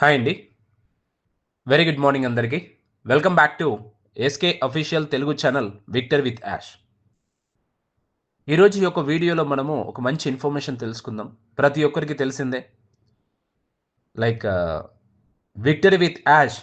Hi అండి. Very good morning అందరికీ. Welcome back to SK official Telugu channel Victor with Yash ఈరోజు ఈ యొక్క వీడియోలో మనము ఒక మంచి ఇన్ఫర్మేషన్ తెలుసుకుందాం. ప్రతి ఒక్కరికి తెలిసిందే. Like victory with Yash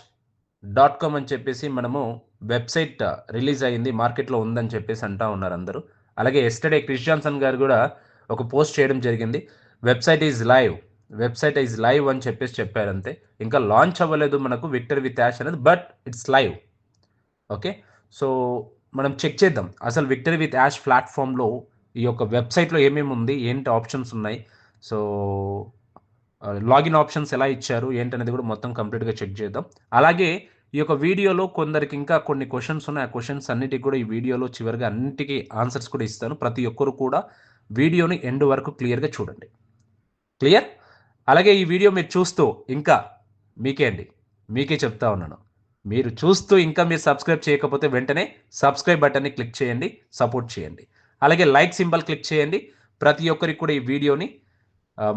dot com అని చెప్పేసి మనము వెబ్సైట్ రిలీజ్ uh, అయ్యింది మార్కెట్లో ఉందని చెప్పేసి అంటా ఉన్నారు అందరూ. అలాగే ఎస్టర్డే క్రిస్ జాన్సన్ గారు కూడా ఒక పోస్ట్ చేయడం జరిగింది. Website is live website is live అని చెప్పేసి చెప్పారు అంతే ఇంకా లాంచ్ అవ్వలేదు మనకు విక్టర్ విత్ యాష్ అనేది but it's live okay so మనం చెక్ చేద్దాం. అసలు విక్టరీ విత్ యాష్ ప్లాట్ఫామ్లో ఈ యొక్క వెబ్సైట్లో ఏమేమి ఉంది ఏంటి ఆప్షన్స్ ఉన్నాయి? సో లాగిన్ ఆప్షన్స్ ఎలా ఇచ్చారు ఏంటనేది కూడా మొత్తం కంప్లీట్గా చెక్ చేద్దాం. అలాగే ఈ యొక్క వీడియోలో కొందరికి ఇంకా కొన్ని క్వశ్చన్స్ ఉన్నాయి. ఆ క్వశ్చన్స్ అన్నిటికి కూడా ఈ వీడియోలో చివరిగా అన్నిటికీ ఆన్సర్స్ కూడా ఇస్తాను. ప్రతి ఒక్కరు కూడా వీడియోని ఎండ్ వరకు క్లియర్గా చూడండి. క్లియర్ అలాగే ఈ వీడియో మీరు చూస్తూ ఇంకా మీకే అండి. మీకే చెప్తా ఉన్నాను. మీరు చూస్తూ ఇంకా మీరు సబ్స్క్రైబ్ చేయకపోతే వెంటనే సబ్స్క్రైబ్ బటన్ని క్లిక్ చేయండి సపోర్ట్ చేయండి. అలాగే లైక్ సింబల్ క్లిక్ చేయండి. ప్రతి ఒక్కరికి కూడా ఈ వీడియోని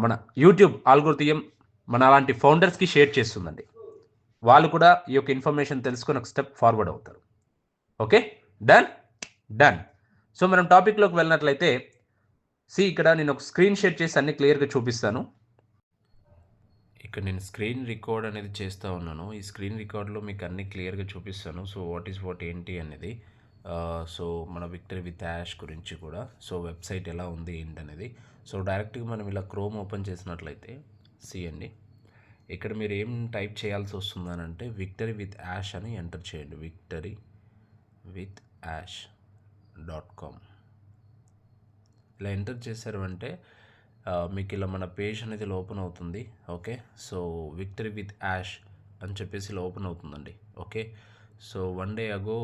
మన యూట్యూబ్ ఆల్గోరిథియం మన అలాంటి ఫౌండర్స్కి షేర్ చేస్తుందండి. వాళ్ళు కూడా ఈ యొక్క ఇన్ఫర్మేషన్ తెలుసుకొని ఒక స్టెప్ ఫార్వర్డ్ అవుతారు. ఓకే? డన్? డన్. సో మనం టాపిక్లోకి వెళ్ళినట్లయితే సి ఇక్కడ నేను ఒక స్క్రీన్ షేర్ చేసి అన్ని క్లియర్గా చూపిస్తాను. ఇక్కడ నేను స్క్రీన్ రికార్డ్ అనేది చేస్తూ ఉన్నాను. ఈ స్క్రీన్ రికార్డ్లో మీకు అన్ని క్లియర్గా చూపిస్తాను. సో వాట్ ఈస్ వాట్ ఏంటి అనేది. సో మన విక్టరీ విత్ యాష్ గురించి కూడా. సో వెబ్సైట్ ఎలా ఉంది ఏంటి అనేది సో డైరెక్ట్గా మనం ఇలా క్రోమ్ ఓపెన్ చేసినట్లయితే సిఎండి ఇక్కడ మీరు ఏం టైప్ చేయాల్సి వస్తుందనంటే విక్టరీ విత్ యాష్ అని ఎంటర్ చేయండి. Victory with Yash dot com ఇలా ఎంటర్ చేశారు అంటే మీకు ఇలా మన పేజ్ అనేది ఓపెన్ అవుతుంది okay? So victory with Yash అని చెప్పేసి ఇలా ఓపెన్ అవుతుందండి okay? So one day ago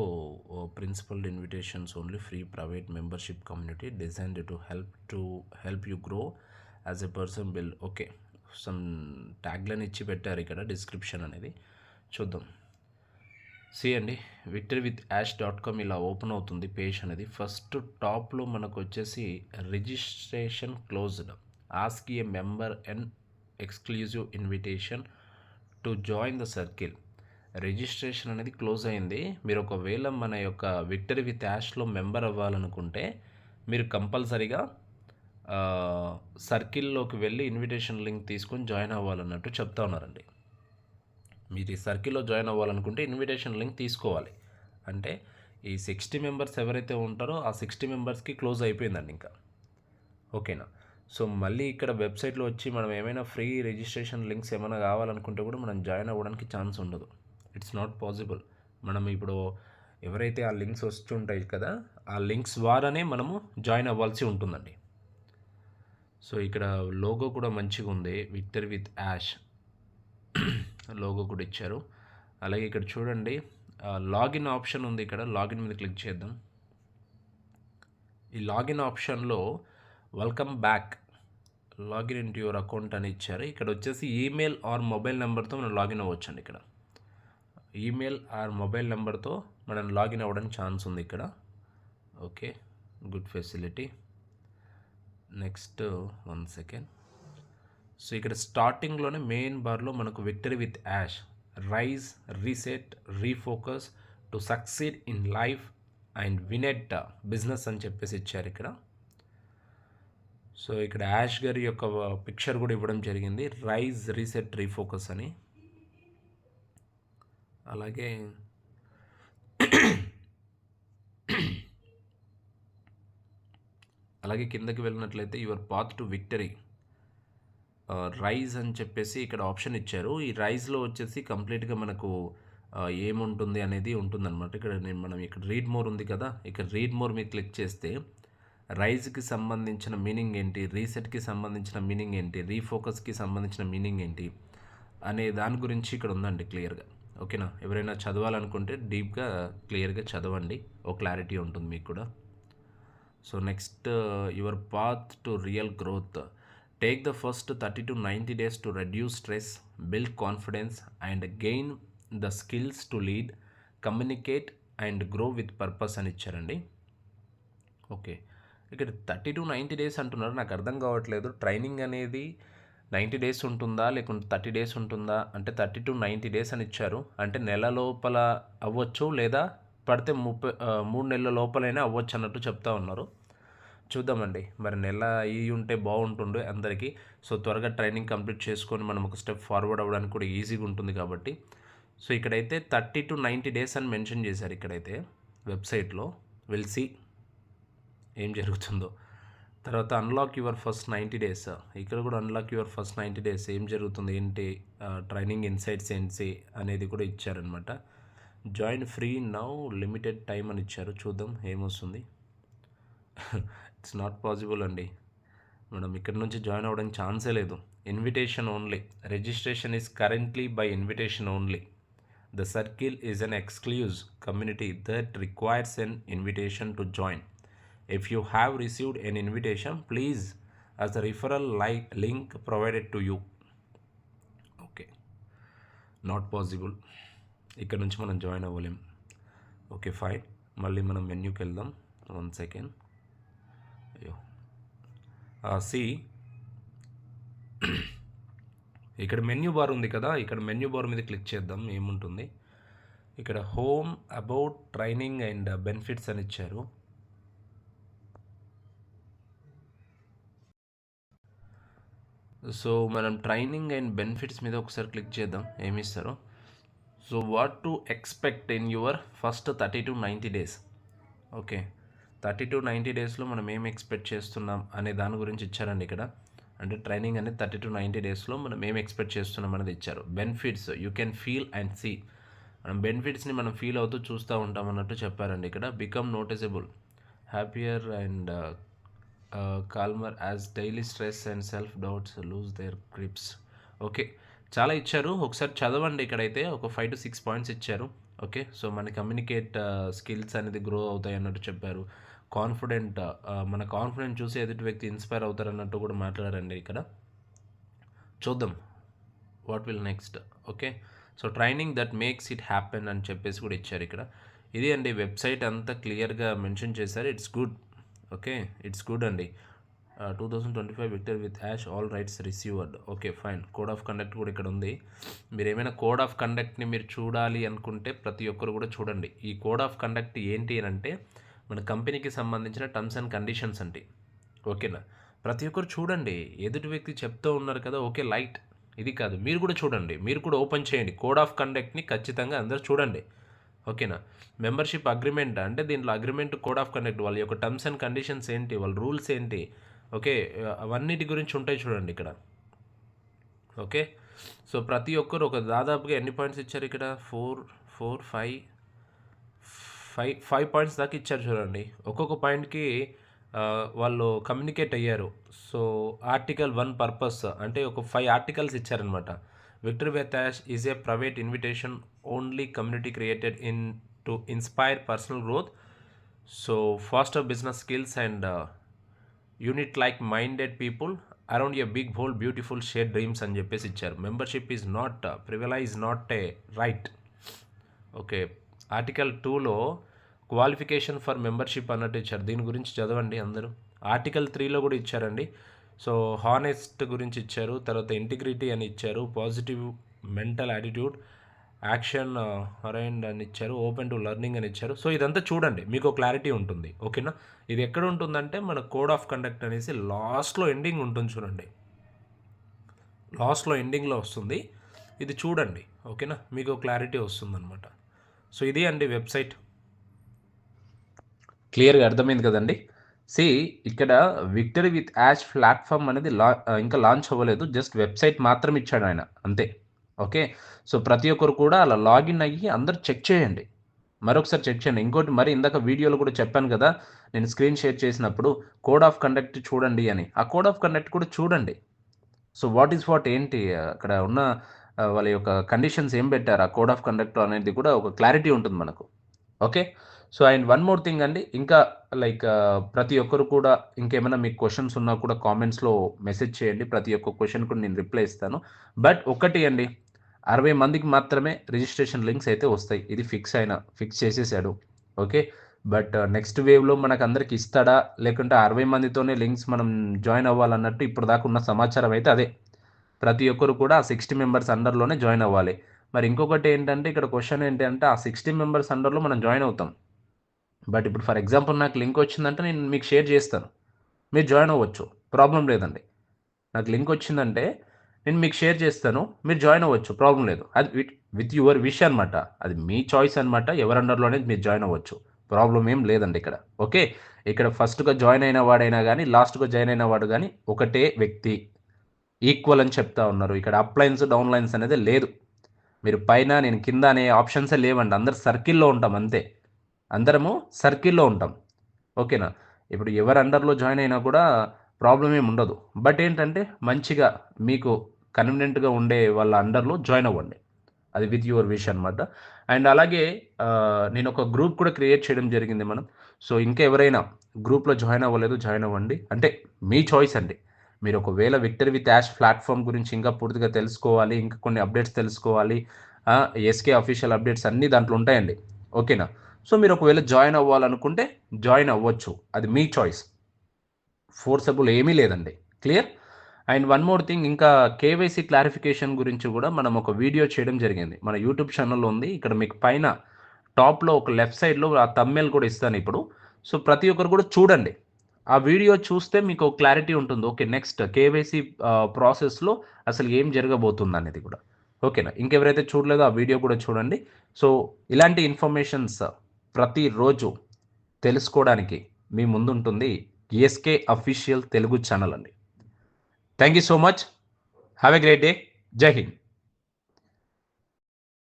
principal invitations only free private membership community designed to help to help you grow as a person bill okay? Some tagline ఇచ్చి పెట్టారు ఇక్కడ description అనేది. చూద్దాం. సి అండి victory with Yash dot com ఇలా open అవుతుంది page అనేది. ఫస్ట్ టాప్లో మనకు వచ్చేసి registration closed. Ask a member and exclusive invitation to join the circle. Registration అనేది క్లోజ్ అయింది. మీరు ఒకవేళ మన యొక్క విక్టరీ విత్ యాష్లో మెంబర్ అవ్వాలనుకుంటే మీరు కంపల్సరీగా సర్కిల్లోకి వెళ్ళి ఇన్విటేషన్ లింక్ తీసుకొని జాయిన్ అవ్వాలన్నట్టు చెప్తా ఉన్నారండి. మీరు ఈ సర్కిల్లో జాయిన్ అవ్వాలనుకుంటే ఇన్విటేషన్ లింక్ తీసుకోవాలి. అంటే ఈ సిక్స్టీ మెంబర్స్ ఎవరైతే ఉంటారో ఆ సిక్స్టీ మెంబర్స్కి క్లోజ్ అయిపోయిందండి ఇంకా. ఓకేనా? సో మళ్ళీ ఇక్కడ వెబ్సైట్లో వచ్చి మనం ఏమైనా ఫ్రీ రిజిస్ట్రేషన్ లింక్స్ ఏమైనా కావాలనుకుంటే కూడా మనం జాయిన్ అవ్వడానికి ఛాన్స్ ఉండదు. ఇట్స్ నాట్ పాసిబుల్ మనం ఇప్పుడు ఎవరైతే ఆ లింక్స్ వస్తుంటాయి కదా ఆ లింక్స్ ద్వారానే మనము జాయిన్ అవ్వాల్సి ఉంటుందండి. సో ఇక్కడ లోగో కూడా మంచిగా ఉంది విక్టర్ విత్ యాష్ లోగో కూడా ఇచ్చారు. అలాగే ఇక్కడ చూడండి లాగిన్ ఆప్షన్ ఉంది ఇక్కడ లాగిన్ మీద క్లిక్ చేద్దాం. ఈ లాగిన్ ఆప్షన్లో welcome back. Login into your account అని ఇచ్చారు. ఇక్కడ వచ్చేసి ఈమెయిల్ ఆర్ మొబైల్ నెంబర్తో మనం లాగిన్ అవ్వచ్చు అండి ఇక్కడ. ఈమెయిల్ ఆర్ మొబైల్ నెంబర్తో మనం లాగిన్ అవ్వడానికి ఛాన్స్ ఉంది ఇక్కడ. Okay good facility. Next one second. So ఇక్కడ స్టార్టింగ్లోనే మెయిన్ బార్లో మనకు victory with Yash. Rise reset refocus to succeed in life and win at business అని చెప్పేసి ఇచ్చారు ఇక్కడ. సో ఇక్కడ యాష్ గారి యొక్క పిక్చర్ కూడా ఇవ్వడం జరిగింది. రైజ్ రీసెట్ రీఫోకస్ అని. అలాగే అలాగే కిందకి వెళ్ళినట్లయితే your path to victory. Rise అని చెప్పేసి ఇక్కడ ఆప్షన్ ఇచ్చారు. ఈ రైజ్లో వచ్చేసి కంప్లీట్గా మనకు ఏముంటుంది అనేది ఉంటుందన్నమాట. ఇక్కడ నేను మనం ఇక్కడ రీడ్ మోర్ ఉంది కదా. ఇక్కడ రీడ్ మోర్ మీద క్లిక్ చేస్తే రైజ్కి సంబంధించిన మీనింగ్ ఏంటి? రీసెట్కి సంబంధించిన మీనింగ్ ఏంటి? రీఫోకస్కి సంబంధించిన మీనింగ్ ఏంటి? అనే దాని గురించి ఇక్కడ ఉందండి క్లియర్గా. ఓకేనా? ఎవరైనా చదవాలనుకుంటే డీప్గా క్లియర్గా చదవండి. ఓ క్లారిటీ ఉంటుంది మీకు కూడా. So next your path to real growth. Take the first thirty to ninety days to reduce stress build confidence and gain the skills to lead communicate and grow with purpose అని ఇచ్చారండి. Okay. ఇక్కడ thirty to ninety days అంటున్నారు. నాకు అర్థం కావట్లేదు. Training అనేది ninety days ఉంటుందా? లేకుంటే థర్టీ డేస్ ఉంటుందా? అంటే థర్టీ టు నైంటీ డేస్ అని ఇచ్చారు. అంటే నెల లోపల అవ్వచ్చు లేదా పడితే ముప్పై మూడు నెలల లోపలైనా అవ్వచ్చు అన్నట్టు చెప్తా ఉన్నారు. చూద్దామండి. మరి నెల అయ్యి ఉంటే బాగుంటుండే అందరికీ. సో త్వరగా ట్రైనింగ్ కంప్లీట్ చేసుకొని మనం ఒక స్టెప్ ఫార్వర్డ్ అవ్వడానికి కూడా ఈజీగా ఉంటుంది కాబట్టి. సో ఇక్కడైతే థర్టీ టు నైంటీ డేస్ అని మెన్షన్ చేశారు ఇక్కడైతే వెబ్సైట్లో. వెల్సి ఏం జరుగుతుందో. తర్వాత unlock your first ninety days ఇక్కడ కూడా unlock your first ninety days ఏం జరుగుతుంది ఏంటి ట్రైనింగ్ ఇన్సైట్స్ ఏంటి అనేది కూడా ఇచ్చారనమాట join free now limited time అని ఇచ్చారు. చూద్దాం ఏమొస్తుంది. ఇట్స్ నాట్ పాసిబుల్ అండి. మేడం ఇక్కడ నుంచి జాయిన్ అవ్వడానికి ఛాన్సే లేదు. Invitation only registration is currently by invitation only the circle is an exclusive community that requires an invitation to join if you have received an invitation please as the referral li- link provided to you. Okay not possible. ఇక్కడ నుంచి మనం join అవ్వలేం. Okay fine మళ్ళీ మనం మెన్యూకి వెళ్దాం. One second అయ్యో. C ఇక్కడ menu bar ఉంది కదా. ఇక్కడ మెన్యూ బార్ మీద క్లిక్ చేద్దాం. ఏముంటుంది? ఇక్కడ home about training and benefits అని ఇచ్చారు. సో మనం ట్రైనింగ్ అండ్ బెనిఫిట్స్ మీద ఒకసారి క్లిక్ చేద్దాం. ఏమి ఇస్తారో. So what to expect in your first thirty to ninety days. Okay. Thirty to ninety డేస్లో మనం ఏం ఎక్స్పెక్ట్ చేస్తున్నాం అనే దాని గురించి ఇచ్చారండి ఇక్కడ. అంటే ట్రైనింగ్ అనేది థర్టీ టు నైంటీ డేస్లో మనం ఏం ఎక్స్పెక్ట్ చేస్తున్నాం అనేది ఇచ్చారు. Benefits you can feel and see. మనం బెనిఫిట్స్ని మనం ఫీల్ అవుతూ చూస్తూ ఉంటాం అన్నట్టు చెప్పారండి ఇక్కడ. Become noticeable happier and calmer as daily stress and self doubts lose their grips okay చాలా ఇచ్చారు. ఒకసారి చదవండి ఇక్కడైతే. ఒక ఫైవ్ టు సిక్స్ పాయింట్స్ ఇచ్చారు. ఓకే సో మన కమ్యూనికేట్ స్కిల్స్ uh, అనేది గ్రో అవుతాయి అన్నట్టు చెప్పారు. కాన్ఫిడెంట్ uh, మన కాన్ఫిడెంట్ చూసి ఎదుటి వ్యక్తి ఇన్స్పైర్ అవుతారు అన్నట్టు కూడా మాట్లాడారండి ఇక్కడ. చూద్దాం. What will next okay so training that makes it happen అని చెప్పేసి కూడా ఇచ్చారు ఇక్కడ. ఇది అండి. వెబ్సైట్ అంతా క్లియర్గా మెన్షన్ చేశారు. It's good okay it's good అండి. Two thousand twenty five Victor with Yash all rights reserved okay fine code of conduct కూడా ఇక్కడ ఉంది. మీరు ఏమైనా కోడ్ ఆఫ్ కండక్ట్ని మీరు చూడాలి అనుకుంటే ప్రతి ఒక్కరు కూడా చూడండి. ఈ కోడ్ ఆఫ్ కండక్ట్ ఏంటి అని అంటే మన కంపెనీకి సంబంధించిన టర్మ్స్ అండ్ కండిషన్స్ అండి. ఓకేనా? ప్రతి ఒక్కరు చూడండి. ఎదుటి వ్యక్తి చెప్తూ ఉన్నారు కదా ఓకే లైట్ ఇది కాదు. మీరు కూడా చూడండి. మీరు కూడా ఓపెన్ చేయండి. కోడ్ ఆఫ్ కండక్ట్ని ఖచ్చితంగా అందరూ చూడండి. ఓకేనా? Membership agreement? అంటే దీంట్లో అగ్రిమెంట్ కోడ్ ఆఫ్ కండక్ట్ వాళ్ళ యొక్క టర్మ్స్ అండ్ కండిషన్స్ ఏంటి? వాళ్ళ రూల్స్ ఏంటి? ఓకే అవన్నిటి గురించి ఉంటాయి చూడండి ఇక్కడ. ఓకే? సో ప్రతి ఒక్కరు ఒక దాదాపుగా ఎన్ని పాయింట్స్ ఇచ్చారు ఇక్కడ? Four four five five five points దాకా ఇచ్చారు చూడండి. ఒక్కొక్క పాయింట్కి వాళ్ళు కమ్యూనికేట్ అయ్యారు. సో ఆర్టికల్ వన్ పర్పస్ అంటే ఒక ఫైవ్ ఆర్టికల్స్ ఇచ్చారనమాట Victor is is private private invitation only community created in to inspire personal growth so foster business skills and unite like minded people around a big whole beautiful share dreams అని చెప్పేసి ఇచ్చారు. Membership is not privilege not a right okay article టూలో qualification for membership అన్నట్టు ఇచ్చారు. దీని గురించి చదవండి అందరూ. ఆర్టికల్ త్రీలో కూడా ఇచ్చారండి. సో హానెస్ట్ గురించి ఇచ్చారు తర్వాత ఇంటిగ్రిటీ అని ఇచ్చారు positive mental attitude action oriented అని ఇచ్చారు ఓపెన్ టు లెర్నింగ్ అని ఇచ్చారు. సో ఇదంతా చూడండి మీకు క్లారిటీ ఉంటుంది ఓకేనా? ఇది ఎక్కడ ఉంటుందంటే మన కోడ్ ఆఫ్ కండక్ట్ అనేసి లాస్ట్లో ఎండింగ్ ఉంటుంది చూడండి. లాస్ట్లో ఎండింగ్లో వస్తుంది. ఇది చూడండి ఓకేనా? మీకు క్లారిటీ వస్తుందన్నమాట. సో ఇది అండి వెబ్సైట్. క్లియర్గా అర్థమైంది కదండి? సి ఇక్కడ విక్టరీ విత్ యాష్ ప్లాట్ఫామ్ అనేది లా ఇంకా లాంచ్ అవ్వలేదు. జస్ట్ వెబ్సైట్ మాత్రం ఇచ్చాడు ఆయన. అంతే. ఓకే? సో ప్రతి ఒక్కరు కూడా అలా లాగిన్ అయ్యి అందరు చెక్ చేయండి. మరొకసారి చెక్ చేయండి. ఇంకోటి మరి ఇందాక వీడియోలో కూడా చెప్పాను కదా నేను స్క్రీన్ షేర్ చేసినప్పుడు కోడ్ ఆఫ్ కండక్ట్ చూడండి అని. ఆ కోడ్ ఆఫ్ కండక్ట్ కూడా చూడండి. సో వాట్ ఈస్ వాట్ ఏంటి? అక్కడ ఉన్న వాళ్ళ యొక్క కండిషన్స్ ఏం పెట్టారు? ఆ కోడ్ ఆఫ్ కండక్ట్ అనేది కూడా ఒక క్లారిటీ ఉంటుంది మనకు. Okay. So and one more thing అండి. ఇంకా లైక్ ప్రతి ఒక్కరు కూడా ఇంకేమైనా మీకు క్వశ్చన్స్ ఉన్నా కూడా కామెంట్స్లో మెసేజ్ చేయండి. ప్రతి ఒక్క క్వశ్చన్ కూడా నేను రిప్లై ఇస్తాను. బట్ ఒకటి అండి అరవై మందికి మాత్రమే రిజిస్ట్రేషన్ లింక్స్ అయితే వస్తాయి. ఇది ఫిక్స్ అయిన ఫిక్స్ చేసేసాడు. ఓకే. బట్ నెక్స్ట్ వేవ్లో మనకు అందరికి ఇస్తాడా? లేకుంటే అరవై మందితోనే లింక్స్ మనం జాయిన్ అవ్వాలన్నట్టు ఇప్పుడు దాకా ఉన్న సమాచారం అయితే అదే. ప్రతి ఒక్కరు కూడా సిక్స్టీ మెంబర్స్ అండర్లోనే జాయిన్ అవ్వాలి. మరి ఇంకొకటి ఏంటంటే ఇక్కడ క్వశ్చన్ ఏంటంటే ఆ సిక్స్టీ మెంబర్స్ అండర్లో మనం జాయిన్ అవుతాం. బట్ ఇప్పుడు ఫర్ ఎగ్జాంపుల్ నాకు లింక్ వచ్చిందంటే నేను మీకు షేర్ చేస్తాను. మీరు జాయిన్ అవ్వచ్చు. ప్రాబ్లం లేదండి. నాకు లింక్ వచ్చిందంటే నేను మీకు షేర్ చేస్తాను. మీరు జాయిన్ అవ్వచ్చు. ప్రాబ్లం లేదు. అది విత్ విత్ యువర్ విష్ అనమాట అది మీ చాయిస్ అనమాట ఎవరి అండర్లో అనేది మీరు జాయిన్ అవ్వచ్చు. ప్రాబ్లం ఏం లేదండి ఇక్కడ. ఓకే ఇక్కడ ఫస్ట్గా జాయిన్ అయిన వాడైనా కానీ లాస్ట్గా జాయిన్ అయిన వాడు కానీ ఒకటే వ్యక్తి. ఈక్వల్ అని చెప్తా ఉన్నారు. ఇక్కడ అప్లైన్స్ డౌన్లైన్స్ డౌన్ లైన్స్ అనేది లేదు. మీరు పైన నేను కింద అనే ఆప్షన్సే లేవండి. అందరు సర్కిల్లో ఉంటాం అంతే. అందరము సర్కిల్లో ఉంటాం. ఓకేనా ఇప్పుడు ఎవరు అండర్లో జాయిన్ అయినా కూడా ప్రాబ్లం ఏమి ఉండదు. బట్ ఏంటంటే మంచిగా మీకు కన్వీనియంట్గా ఉండే వాళ్ళ అండర్లో జాయిన్ అవ్వండి. అది విత్ యువర్ విష్ అనమాట అండ్ అలాగే నేను ఒక గ్రూప్ కూడా క్రియేట్ చేయడం జరిగింది మనం. సో ఇంకా ఎవరైనా గ్రూప్లో జాయిన్ అవ్వలేదు జాయిన్ అవ్వండి. అంటే మీ చాయిస్ అండి. మీరు ఒకవేళ విక్టరీ విత్ యాష్ ప్లాట్ఫామ్ గురించి ఇంకా పూర్తిగా తెలుసుకోవాలి ఇంకా కొన్ని అప్డేట్స్ తెలుసుకోవాలి ఎస్కే అఫీషియల్ అప్డేట్స్ అన్నీ దాంట్లో ఉంటాయండి. ఓకేనా సో మీరు ఒకవేళ జాయిన్ అవ్వాలనుకుంటే జాయిన్ అవ్వచ్చు. అది మీ చాయిస్ ఫోర్సబుల్ ఏమీ లేదండి. Clear and one more thing ఇంకా కేవైసీ క్లారిఫికేషన్ గురించి కూడా మనం ఒక వీడియో చేయడం జరిగింది. మన యూట్యూబ్ ఛానల్లో ఉంది. ఇక్కడ మీకు పైన టాప్లో ఒక లెఫ్ట్ సైడ్లో ఆ తమ్మెల్ కూడా ఇస్తాను ఇప్పుడు. సో ప్రతి ఒక్కరు కూడా చూడండి. ఆ వీడియో చూస్తే మీకు క్లారిటీ ఉంటుంది. ఓకే నెక్స్ట్ కేవైసీ ప్రాసెస్లో అసలు ఏం జరగబోతుంది అనేది కూడా. ఓకేనా? ఇంకెవరైతే చూడలేదో ఆ వీడియో కూడా చూడండి. సో ఇలాంటి ఇన్ఫర్మేషన్స్ ప్రతిరోజు తెలుసుకోవడానికి మీ ముందుంటుంది ఎస్కే అఫీషియల్ తెలుగు ఛానల్ అండి. Thank you so much. Have a great day. జై హింద్.